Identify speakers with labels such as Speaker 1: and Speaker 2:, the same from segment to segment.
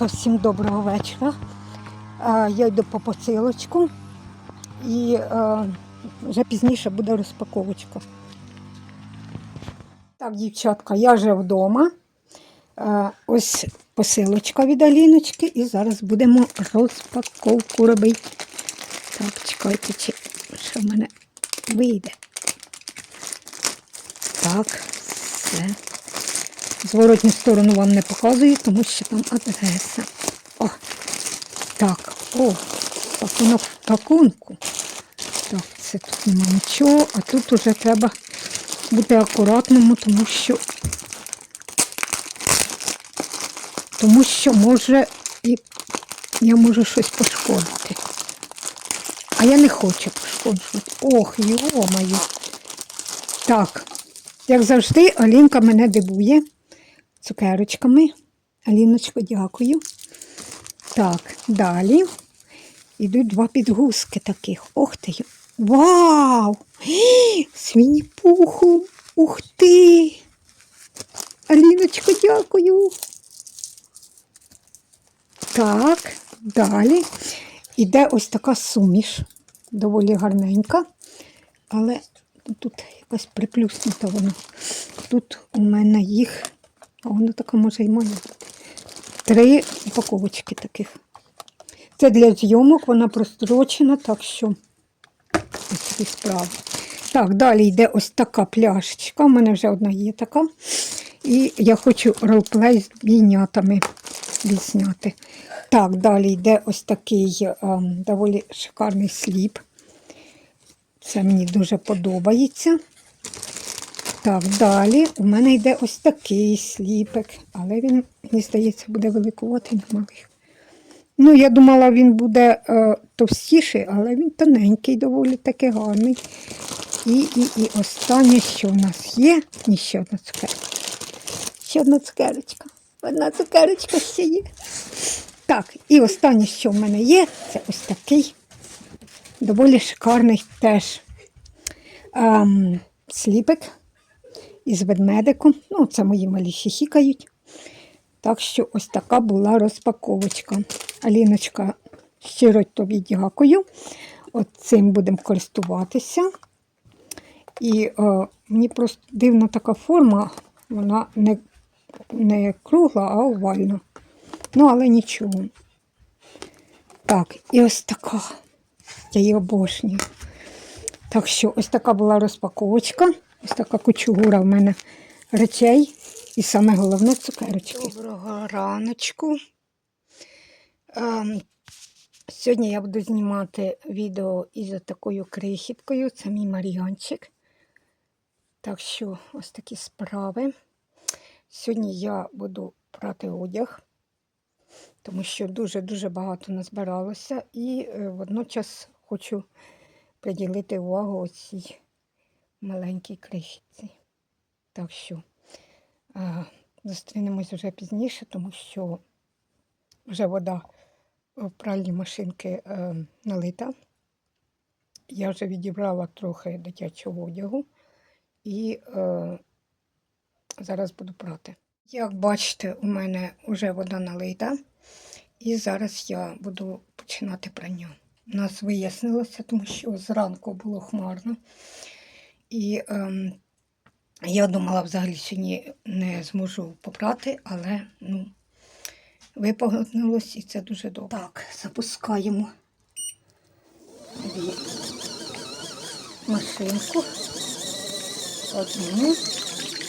Speaker 1: Дівчатка, всім доброго вечора. Я йду по посилочку і вже пізніше буде розпаковочка. Так, дівчатка, я вже вдома. Ось посилочка від Аліночки, і зараз будемо розпаковку робити. Так, чекайте, чи що в мене вийде. Так, все. Зворотню сторону вам не показую, тому що там адреса. О, так, о, пакунок в пакунку. Так, це тут нема нічого, а тут уже треба бути акуратному, тому що тому що може і я можу щось пошкодити. А я не хочу пошкоджувати. Ох, йо-моє. Так, як завжди, Алінка мене дивує цукерочками. Аліночко, дякую. Так, далі йдуть два підгузки таких. Ох ти! Вау! Свіні пуху! Ух ти! Аліночко, дякую. Так, далі. Іде ось така суміш, доволі гарненька, але тут якась приплюснута вона. Тут у мене їх, а вона така може й має. Три упаковочки таких. Це для зйомок, вона прострочена, так що ось такі. Так, далі йде ось така пляшечка. У мене вже одна є така. І я хочу ролплей з бійнятами відзняти. Так, далі йде ось такий ем, доволі шикарний сліп. Це мені дуже подобається. Так, далі у мене йде ось такий сліпик, але він, мені здається, буде великуватий на малих. Ну, я думала, він буде е, товстіший, але він тоненький, доволі таки гарний. І, і, і останнє, що в нас є, ні, ще одна цукерка. Ще одна цукерочка. Одна цукерочка ще є. Так, і останнє, що в мене є, це ось такий доволі шикарний теж ем, сліпик із ведмедиком. Ну, це мої малі хіхікають. Так що ось така була розпаковочка. Аліночка, щиро тобі дякую. От цим будемо користуватися. І е, мені просто дивна така форма, вона не, не кругла, а овальна. Ну, але нічого. Так, і ось така. Я її обожнюю. Так що ось така була розпаковочка. Ось така кучугура в мене речей. І саме головне цукерочки. Доброго раночку. Ем, сьогодні я буду знімати відео із такою крихіткою. Це мій Мар'янчик. Так що ось такі справи. Сьогодні я буду прати одяг, тому що дуже-дуже багато назбиралося. І е, водночас хочу приділити увагу цій маленькій крихітці. Так що е, зустрінемось вже пізніше, тому що вже вода в пральні машинки е, налита. Я вже відібрала трохи дитячого одягу і е, зараз буду прати. Як бачите, у мене вже вода налита, і зараз я буду починати прання. У нас вияснилося, тому що зранку було хмарно. І ем, я думала, взагалі сьогодні не зможу попрати, але ну, випогнулось і це дуже добре. Так, запускаємо машинку. Одну.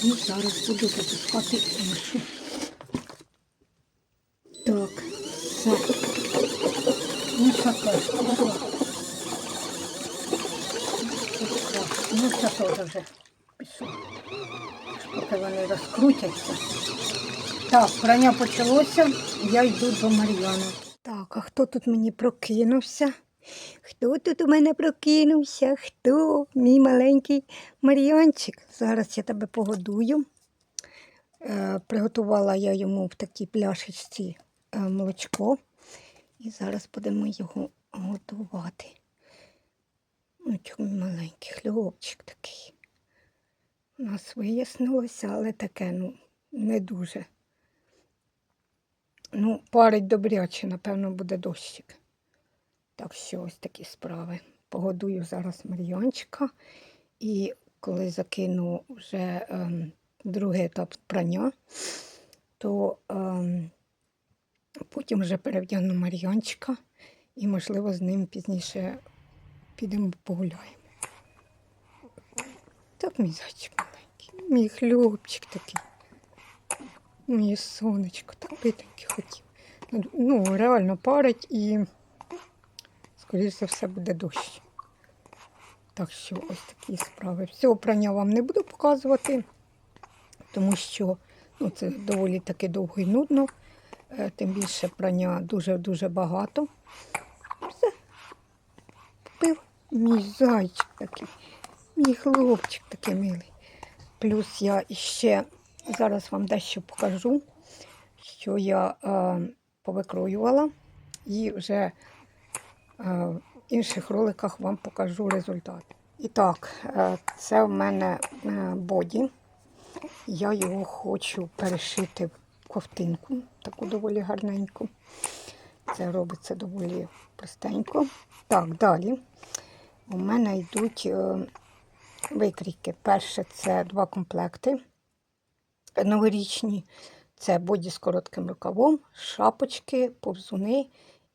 Speaker 1: І зараз буду запускати іншу. Так, це інша теж пішла. Це теж вже пішло. Поки вони. Так, прання почалося, я йду до Мар'яни. Так, а хто тут мені прокинувся? Хто тут у мене прокинувся? Хто? Мій маленький Мар'янчик. Зараз я тебе погодую. Е, приготувала я йому в такій пляшечці е, молочко. І зараз будемо його готувати. Ось мій маленький хлопчик такий. У нас вияснилося, але таке, ну, не дуже. Ну, парить добряче, напевно, буде дощик. Так що ось такі справи. Погодую зараз Мар'янчика. І коли закину вже ем, другий етап прання, то ем, потім вже перевдягну Мар'янчика і, можливо, з ним пізніше підемо погуляємо. Так, мій зайчик маленький, мій хлопчик такий. Моє сонечко, так битеньки хотів. Ну, Ну, реально парить і, скоріше за все, буде дощ. Так що ось такі справи. Всього прання вам не буду показувати, тому що ну, це доволі таки довго і нудно. Е, Тим більше прання дуже-дуже багато. Все. Попив мій зайчик такий, мій хлопчик такий милий. Плюс я іще зараз вам дещо покажу, що я е, повикроювала і вже е, в інших роликах вам покажу результат. І так, е, це в мене е, боді. Я його хочу перешити в ковтинку, таку доволі гарненьку. Це робиться доволі простенько. Так, далі у мене йдуть е, викрійки. Перше це два комплекти новорічні. Це боді з коротким рукавом, шапочки, повзуни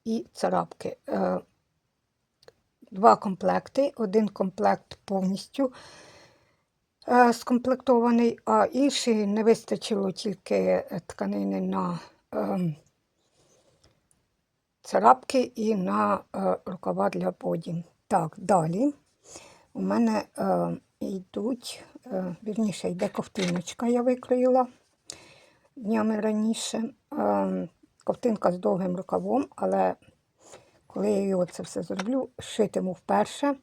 Speaker 1: і царапки. Е, Два комплекти. Один комплект повністю е, скомплектований, а інший не вистачило тільки тканини на царапки і на рукава для боді. Так, далі у мене е, йдуть, е, вірніше, йде ковтиночка, я викроїла днями раніше. Е, ковтинка з довгим рукавом, але коли я його це все зроблю, шитиму вперше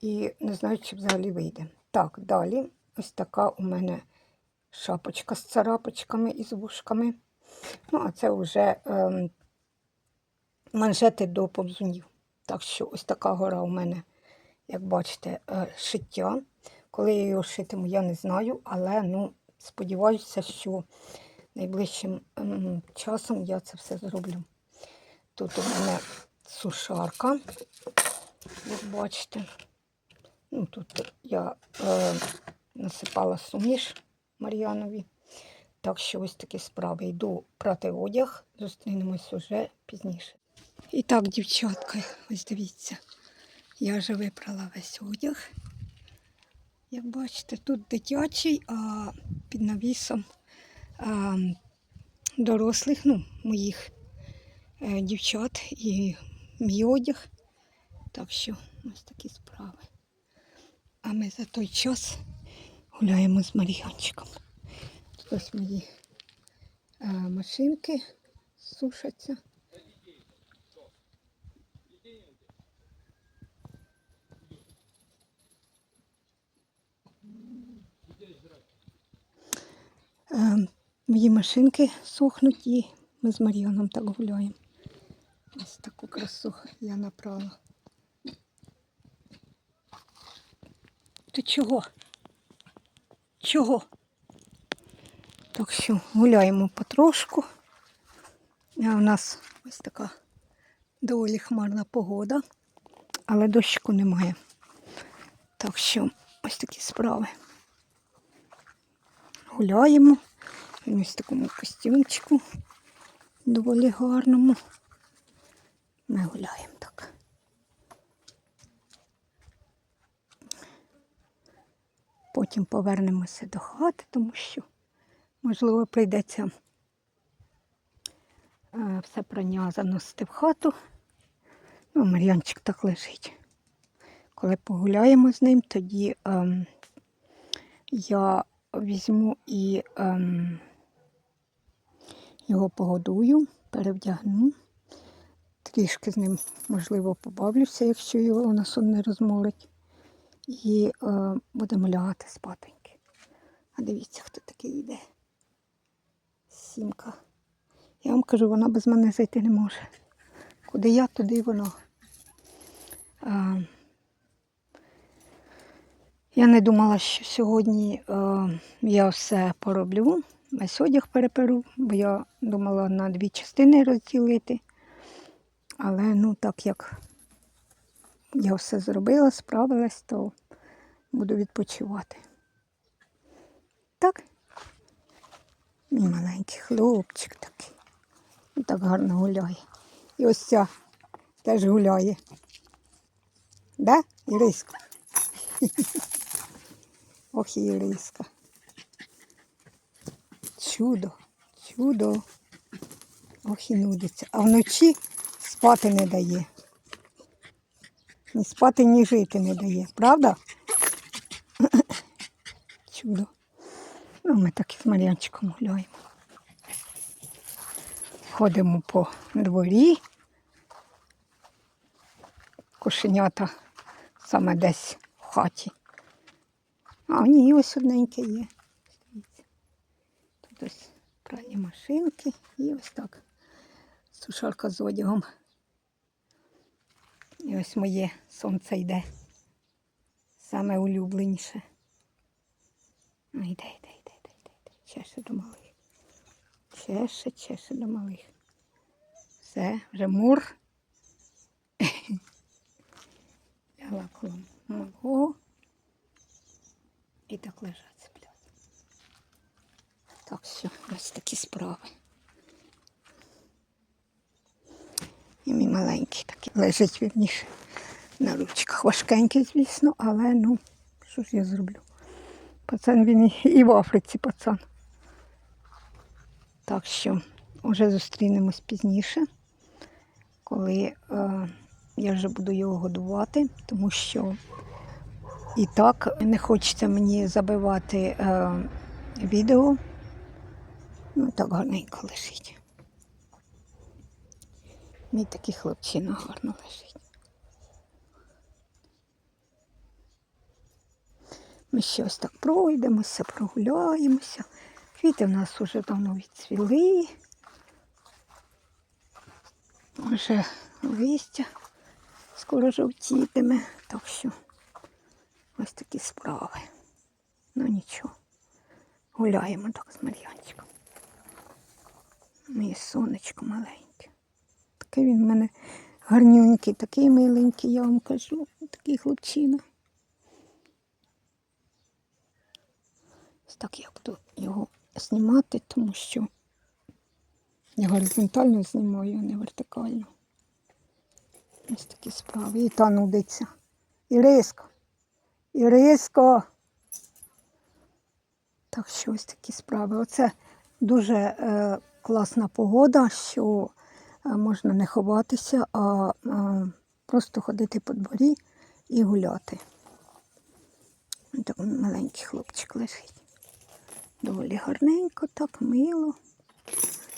Speaker 1: і не знаю, чи взагалі вийде. Так, далі ось така у мене шапочка з царапочками і з вушками. Ну, а це вже ем, манжети до повзунів. Так що ось така гора у мене, як бачите, е, шиття. Коли я його шитиму, я не знаю, але ну, сподіваюся, що найближчим часом я це все зроблю. Тут у мене сушарка, як бачите. Ну, тут я е, насипала суміш Мар'янові. Так що ось такі справи. Йду прати одяг, зустрінемось уже пізніше. І так, дівчатка, ось дивіться, я вже випрала весь одяг. Як бачите, тут дитячий, а під навісом а, дорослих, ну, моїх е, дівчат і мій одяг. Так що ось такі справи. А ми за той час гуляємо з Мар'янчиком. Тут ось мої е, машинки сушаться. Мої машинки сохнуть і ми з Мар'яном так гуляємо. Ось таку красу я направила. Ти чого? Чого? Так що гуляємо потрошку. А у нас ось така доволі хмарна погода, але дощику немає. Так що ось такі справи. Гуляємо. Він ось в такому костюмчику доволі гарному. Ми гуляємо так. Потім повернемося до хати, тому що, можливо, прийдеться е, все прання заносити в хату. Ну, Мар'янчик так лежить. Коли погуляємо з ним, тоді ем, я візьму і ем, його погодую, перевдягну. Трішки з ним, можливо, побавлюся, якщо його на сон не розморить. І е, будемо лягати спатеньки. А дивіться, хто такий йде. Сімка. Я вам кажу, вона без мене зайти не може. Куди я, туди вона. Е, я не думала, що сьогодні е, я все пороблю. весь одяг переперу, бо я думала на дві частини розділити. Але ну так як я все зробила, справилась, то буду відпочивати. Так? Мій маленький хлопчик такий. Він так гарно гуляє. І ось ця теж гуляє. Да, Іриска? Ох, і Іриска. Чудо, чудо. Ох і нудиться. А вночі спати не дає. Ні спати, ні жити не дає, правда? Чудо. Ну, ми так із Мар'янчиком гуляємо. Ходимо по дворі. Кошенята саме десь в хаті. А ні, ось одненьке є. Тут ось пральні машинки і ось так. Сушарка з одягом. І ось моє сонце йде. Саме улюбленіше. Ну, йде, йде, йде, йде, йде, йде. Чеше до малих. Чеше, чеше до малих. Все, вже мур. Лягла коло малого. І так лежать сплять. Так що, ось такі справи. І мій маленький такий лежить вірніше на ручках. Важкенький, звісно, але ну, що ж я зроблю? Пацан він і в Африці пацан. Так що вже зустрінемось пізніше, коли е, я вже буду його годувати, тому що і так не хочеться мені забивати е, відео. Ну, так гарненько лежить. Мій такий хлопчина гарно лежить. Ми ще ось так пройдемося, прогуляємося. Квіти в нас вже давно відцвіли. Вже листя скоро жовтітиме. Так що ось такі справи. Ну нічого. Гуляємо так з Мар'янчиком. Моє сонечко маленьке. Такий він в мене гарнюнький, такий миленький, я вам кажу, такий хлопчина. Ось так я буду його знімати, тому що я горизонтально знімаю, а не вертикально. Ось такі справи. І та нудиться. Іриско. Іриско. Так що ось такі справи. Оце дуже е, класна погода, що е, можна не ховатися, а е, просто ходити по дворі і гуляти. Так маленький хлопчик лежить. Доволі гарненько, так мило.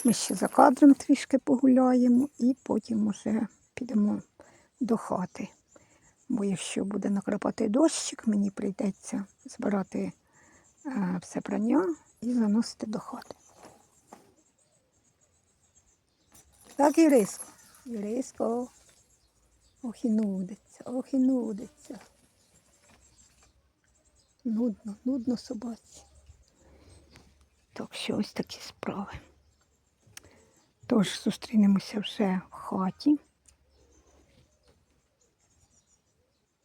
Speaker 1: Ми ще за кадром трішки погуляємо і потім уже підемо до хати. Бо якщо буде накрапати дощик, мені прийдеться збирати е, все прання і заносити до хати. Так, Іриско. Іриско. Ох і нудиться, ох і нудиться. Нудно, нудно собаці. Так що ось такі справи. Тож зустрінемося вже в хаті.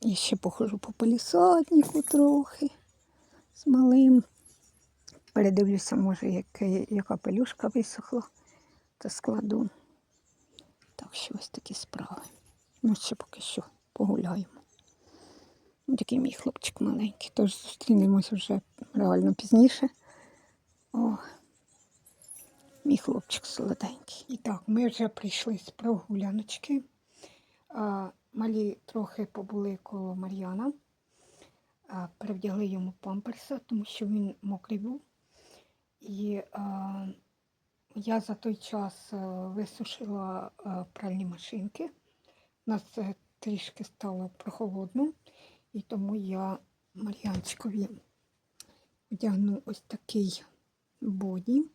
Speaker 1: І ще походжу по палісаднику трохи з малим. Передивлюся, може, яке, яка пелюшка висохла, та складу. Так що ось такі справи. Ну, ще поки що погуляємо. Такий мій хлопчик маленький. Тож зустрінемося вже реально пізніше. О, мій хлопчик солоденький. І так, ми вже прийшли з прогуляночки. Малі трохи побули коло Мар'яна. Перевдягли йому памперса, тому що він мокрий був. І а, я за той час висушила пральні машинки. У нас е, трішки стало прохолодно, і тому я Мар'янчикові вдягну ось такий боді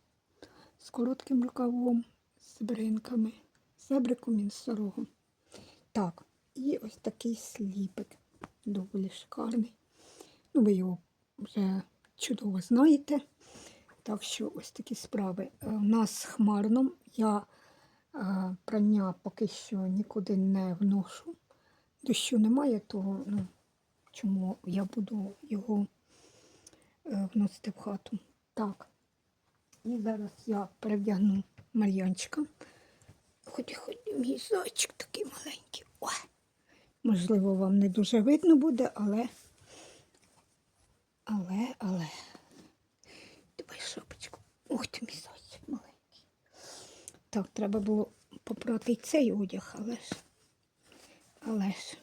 Speaker 1: з коротким рукавом, з бринками, з зебриком і з сорогом. Так, і ось такий сліпик, доволі шикарний. Ну, ви його вже чудово знаєте. Так що ось такі справи. Е, У нас хмарно. Я е, прання поки що нікуди не вношу. Дощу немає, то ну, чому я буду його е, вносити в хату. Так. І зараз я перевдягну Мар'янчика. Ході, ході, мій зайчик такий маленький. Ой. Можливо, вам не дуже видно буде, але. Але, але. Давай шапочку. Ох ти мій зайчик маленький. Так, треба було попрати й цей одяг, але ж. Але ж.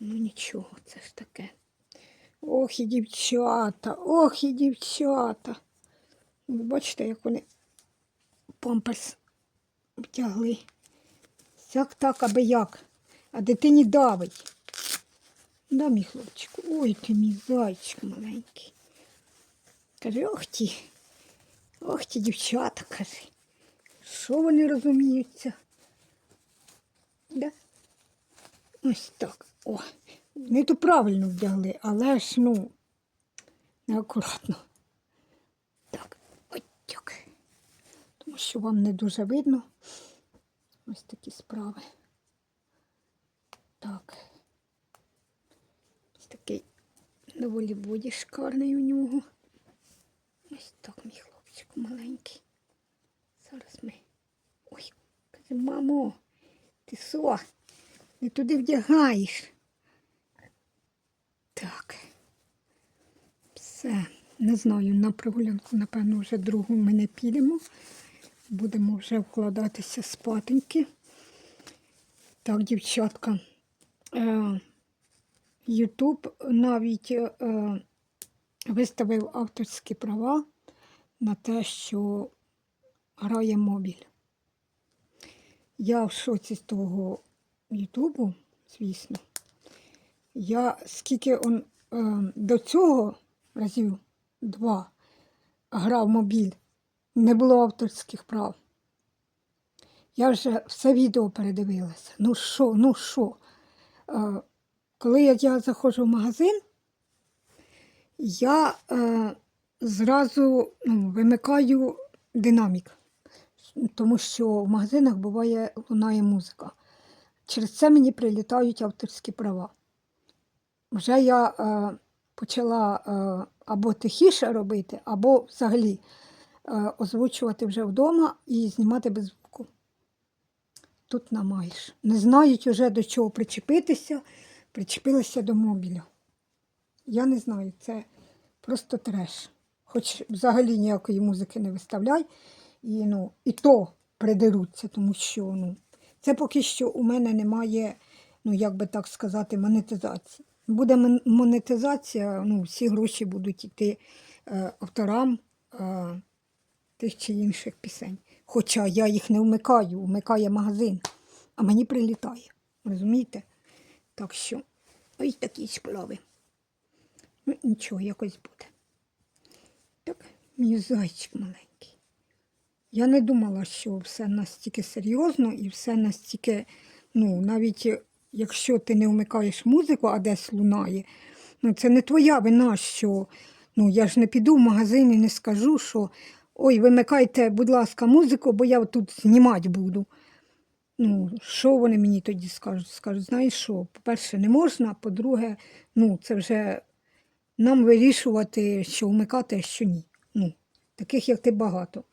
Speaker 1: Ну нічого, це ж таке. Ох і дівчата, ох і дівчата. Ви бачите, як вони памперс втягли. Як так, аби як. А дитині давить. Да, мій хлопчику. Ой, ти мій зайчик маленький. Каже, ох ті, ох ті дівчата, каже. Що вони розуміються? Да? Ось так. О, вони то правильно вдягли, але ж ну неакуратно. Так, ось так. Тому що вам не дуже видно. Ось такі справи. Так. Ось такий доволі боді шикарний у нього. Ось так, мій хлопчик маленький. Зараз ми. Ой, каже, мамо, ти що? Не туди вдягаєш. Так. Все. Не знаю, на прогулянку, напевно, вже другу ми не підемо. Будемо вже вкладатися спатеньки. Так, дівчатка. Е, Ютуб навіть е, виставив авторські права на те, що грає мобіль. Я в шоці з того Ютубу, звісно. Я скільки он, е, до цього разів два грав мобіль, не було авторських прав. Я вже все відео передивилася. Ну що, ну що? Е, коли я, заходжу в магазин, я е, зразу ну, вимикаю динамік, тому що в магазинах буває лунає музика. Через це мені прилітають авторські права. Вже я е, почала е, або тихіше робити, або взагалі е, озвучувати вже вдома і знімати без звуку. Тут намаєш. Не знають вже до чого причепитися, причепилися до мобіля. Я не знаю, це просто треш. Хоч взагалі ніякої музики не виставляй, і, ну, і то придеруться, тому що ну, це поки що у мене немає, ну як би так сказати, монетизації. Буде монетизація, ну, всі гроші будуть йти е, авторам е, тих чи інших пісень. Хоча я їх не вмикаю, вмикає магазин, а мені прилітає. Розумієте? Так що ось такі справи. Ну, нічого, якось буде. Так, мій зайчик маленький. Я не думала, що все настільки серйозно і все настільки, ну, навіть е, якщо ти не вмикаєш музику, а десь лунає, ну це не твоя вина, що ну, я ж не піду в магазин і не скажу, що ой, вимикайте, будь ласка, музику, бо я тут знімати буду. Ну, що вони мені тоді скажуть? Скажуть, знаєш що, по-перше, не можна, по-друге, ну, це вже нам вирішувати, що вмикати, а що ні. Ну, таких, як ти, багато.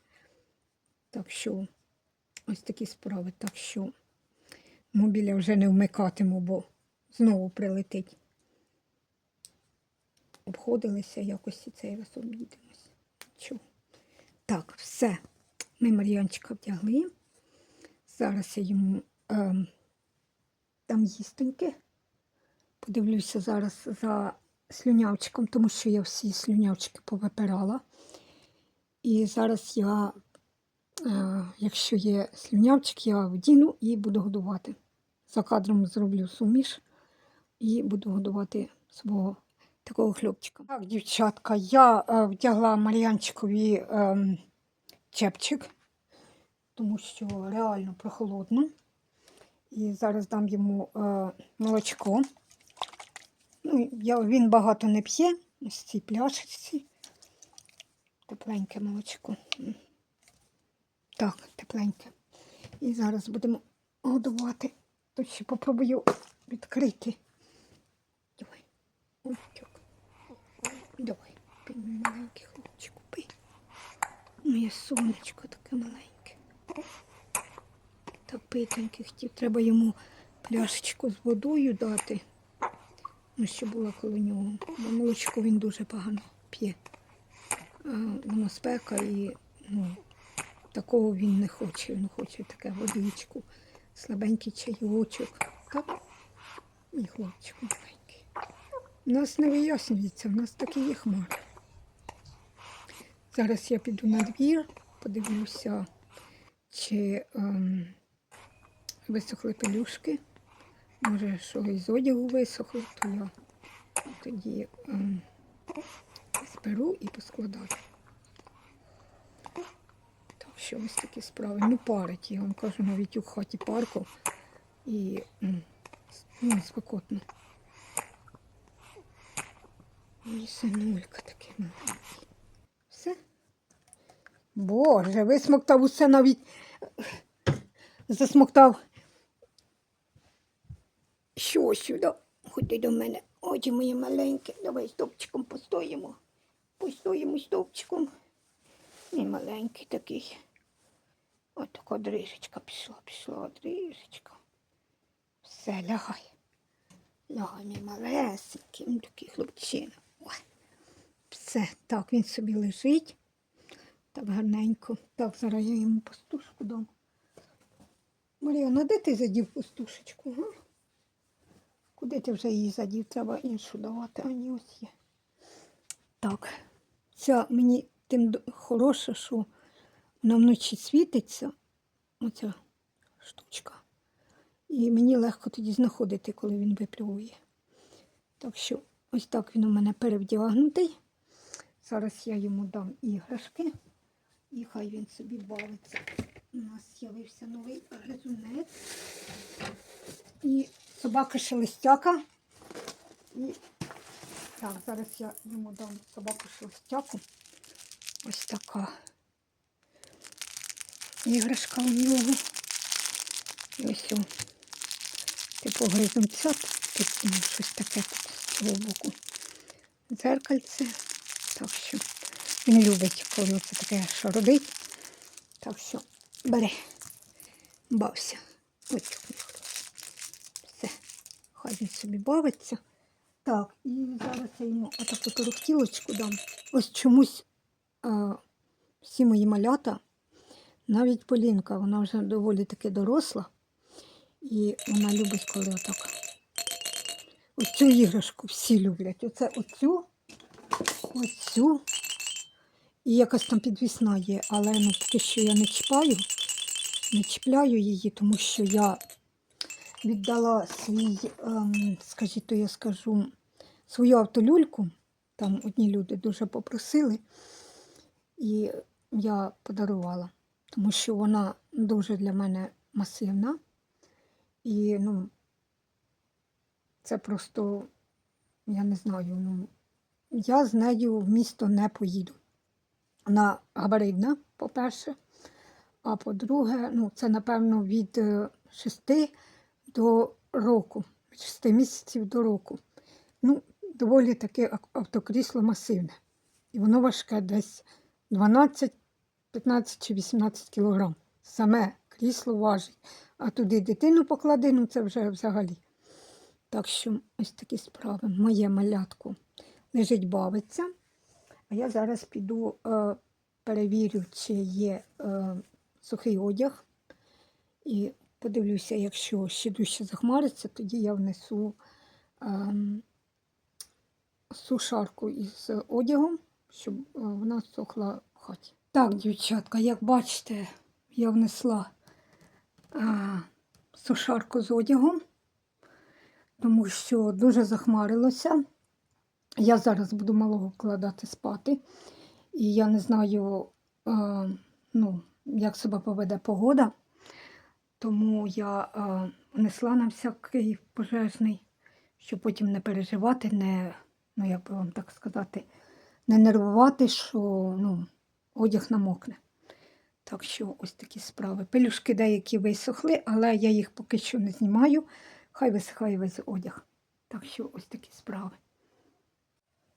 Speaker 1: Так що ось такі справи. Так що мобіля вже не вмикатиму, бо знову прилетить. Обходилися якось і цей раз обійдемось. Чого? Так, все. Ми Мар'янчика вдягли. Зараз я йому ем, дам їстоньки. Подивлюся зараз за слюнявчиком, тому що я всі слюнявчики повипирала. І зараз я, е, якщо є слюнявчик, я вдіну і буду годувати. За кадром зроблю суміш і буду годувати свого такого хлопчика. Так, дівчатка, я е, вдягла Мар'янчикові ем, чепчик, тому що реально прохолодно. І зараз дам йому е, молочко. Ну, я, він багато не п'є ось цій пляшечці. Тепленьке молочко. Так, тепленьке. І зараз будемо годувати. Тут ще попробую відкрити. Давай. Давай. Пий, мій маленький хлопчику, пий. Моє сонечко таке маленьке. Та питоньки хотів. Треба йому пляшечку з водою дати. Ну, що було коло нього. Бо молочко він дуже погано п'є. Воно спека і ну, такого він не хоче. Він хоче таке водичку, слабенький чайочок. Так? І хлопчик маленький. У нас не вияснюється, у нас такі є хмари. Зараз я піду на двір, подивлюся, чи ем, висохли пелюшки. Може, що із одягу висохло, то я тоді ем, зберу і поскладаю. Так що ось такі справи. Ну, парить, я вам кажу, навіть у хаті парку і м, с- ну, спекотно. Мій синулька такий маленький. Все. Боже, висмоктав усе навіть засмоктав. Що сюди? Ходи до мене. Очі мої маленькі. Давай стовпчиком постоїмо. Постоїмо стовпчиком. І маленький такий. Ось така дрижечка пішла, пішла дрижечка. Все, лягай. Лягай, мій малесенький, ну такий хлопчина. Все, так, він собі лежить. Так гарненько. Так, зараз я йому пастушку дам. Маріана, де ти задів пастушечку? Га? Куди ти вже її задів? Треба іншу давати, а ні, ось є. Так, ця мені тим хороше, що вона вночі світиться, оця штучка. І мені легко тоді знаходити, коли він виплює. Так що ось так він у мене перевдягнутий. Зараз я йому дам іграшки. І хай він собі бавиться. У нас з'явився новий гризунець. І собака шелестяка. І так, зараз я йому дам собаку шелестяку. Ось така іграшка у нього. І ось о, типу гризунця. Тут щось таке тут з цього боку. Дзеркальце. Так що він любить, коли це таке що робить. Так що бери, бався. Ось. Все, хай він собі бавиться. Так, і зараз я йому отаку торохтілочку дам. Ось чомусь а, всі мої малята, навіть Полінка, вона вже доволі таки доросла. І вона любить, коли отак. Ось цю іграшку всі люблять. Оце оцю, оцю. І якась там підвісна є, але ну, поки що я не чіпаю, не чіпляю її, тому що я віддала свій, ем, скажіть, я скажу, свою автолюльку. Там одні люди дуже попросили, і я подарувала, тому що вона дуже для мене масивна. І ну, це просто, я не знаю, ну, я з нею в місто не поїду. Вона габаритна, по-перше. А по-друге, ну, це, напевно, від 6 до року, від 6 місяців до року. Ну, доволі таке автокрісло масивне. І воно важке десь 12, 15 чи 18 кілограм. Саме крісло важить. А туди дитину поклади, ну це вже взагалі. Так що ось такі справи. Моє малятко лежить, бавиться. А я зараз піду е, перевірю, чи є е, сухий одяг. І подивлюся, якщо ще дужче захмариться, тоді я внесу е, сушарку із одягом, щоб е, вона сохла в хаті. Так, дівчатка, як бачите, я внесла е, сушарку з одягом, тому що дуже захмарилося. Я зараз буду малого вкладати спати. І я не знаю, е, ну, як себе поведе погода. Тому я е, внесла на всякий пожежний, щоб потім не переживати, не, ну як би вам так сказати, не нервувати, що ну, одяг намокне. Так що ось такі справи. Пелюшки деякі висохли, але я їх поки що не знімаю. Хай висихає весь одяг. Так що ось такі справи.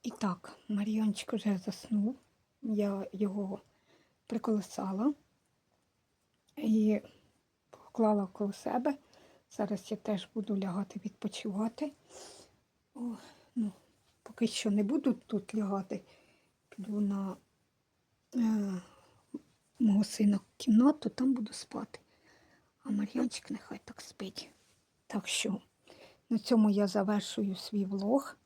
Speaker 1: І так, Мар'янчик вже заснув. Я його приколесала і поклала коло себе. Зараз я теж буду лягати відпочивати. О, ну, поки що не буду тут лягати. Піду на е, мого сина кімнату, там буду спати. А Мар'янчик нехай так спить. Так що на цьому я завершую свій влог.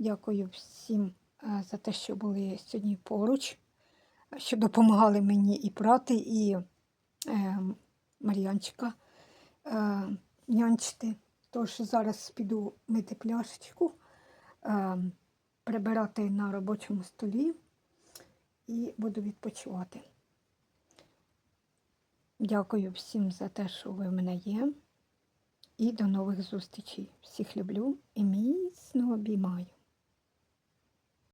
Speaker 1: Дякую всім е, за те, що були сьогодні поруч, що допомагали мені і прати, і е, Мар'янчика е, нянчити. Тож зараз піду мити пляшечку, е, прибирати на робочому столі і буду відпочивати. Дякую всім за те, що ви в мене є. І до нових зустрічей. Всіх люблю і міцно обіймаю.